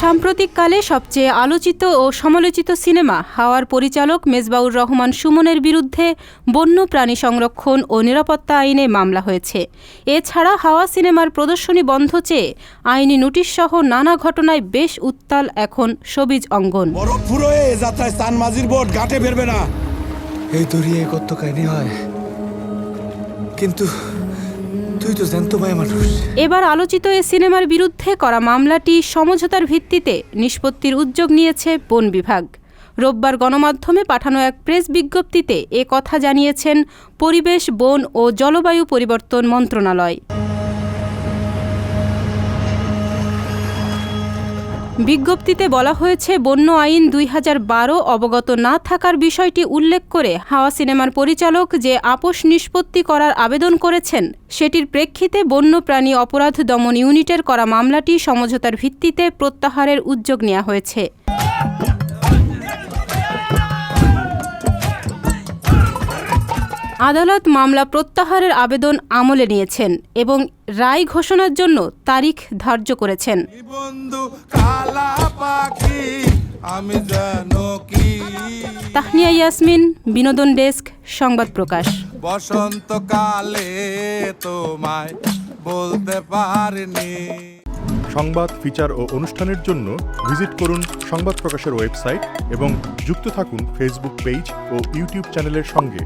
সাম্প্রতিককালে সবচেয়ে আলোচিত ও সমালোচিত সিনেমা হাওয়ার পরিচালক মেজবাউর রহমান সুমনের বিরুদ্ধে বন্য প্রাণী সংরক্ষণ ও নিরাপত্তা আইনে মামলা হয়েছে। এছাড়া হাওয়া সিনেমার প্রদর্শনী বন্ধ চেয়ে আইনি নোটিশসহ নানা ঘটনায় বেশ উত্তাল এখন সবিজ অঙ্গন। যাত্রায় স্থান মাঝির বোট ঘাটে ফেরবে না। এই দরিয়ায় কত কাহিনী হয় কিন্তু তুই তো জ্যান্ত ভাই মানুষ। এবার আলোচিত এ সিনেমার বিরুদ্ধে করা মামলাটি সমঝোতার ভিত্তিতে নিষ্পত্তির উদ্যোগ নিয়েছে বন বিভাগ। রোববার গণমাধ্যমে পাঠানো এক প্রেস বিজ্ঞপ্তিতে এ কথা জানিয়েছেন পরিবেশ, বন ও জলবায়ু পরিবর্তন মন্ত্রণালয়। বিজ্ঞপ্তিতে বলা হয়েছে, বন্য আইন দুই হাজার বারো অবগত না থাকার বিষয়টি উল্লেখ করে হাওয়া সিনেমার পরিচালক যে আপোষ নিষ্পত্তি করার আবেদন করেছেন, সেটির প্রেক্ষিতে বন্যপ্রাণী অপরাধ দমন ইউনিটের করা মামলাটি সমঝোতার ভিত্তিতে প্রত্যাহারের উদ্যোগ নেওয়া হয়েছে। আদালত মামলা প্রত্যাহারের আবেদন আমলে নিয়েছেন এবং রায় ঘোষণার জন্য তারিখ ধার্য করেছেন। তাহনিয়া ইয়াসমিন বিনোদন ডেস্ক সংবাদ প্রকাশ। বসন্তকালে তোমায় বলতে পারিনি। সংবাদ ফিচার ও অনুষ্ঠানের জন্য ভিজিট করুন সংবাদ প্রকাশের ওয়েবসাইট এবং যুক্ত থাকুন ফেসবুক পেজ ও ইউটিউব চ্যানেলের সঙ্গে।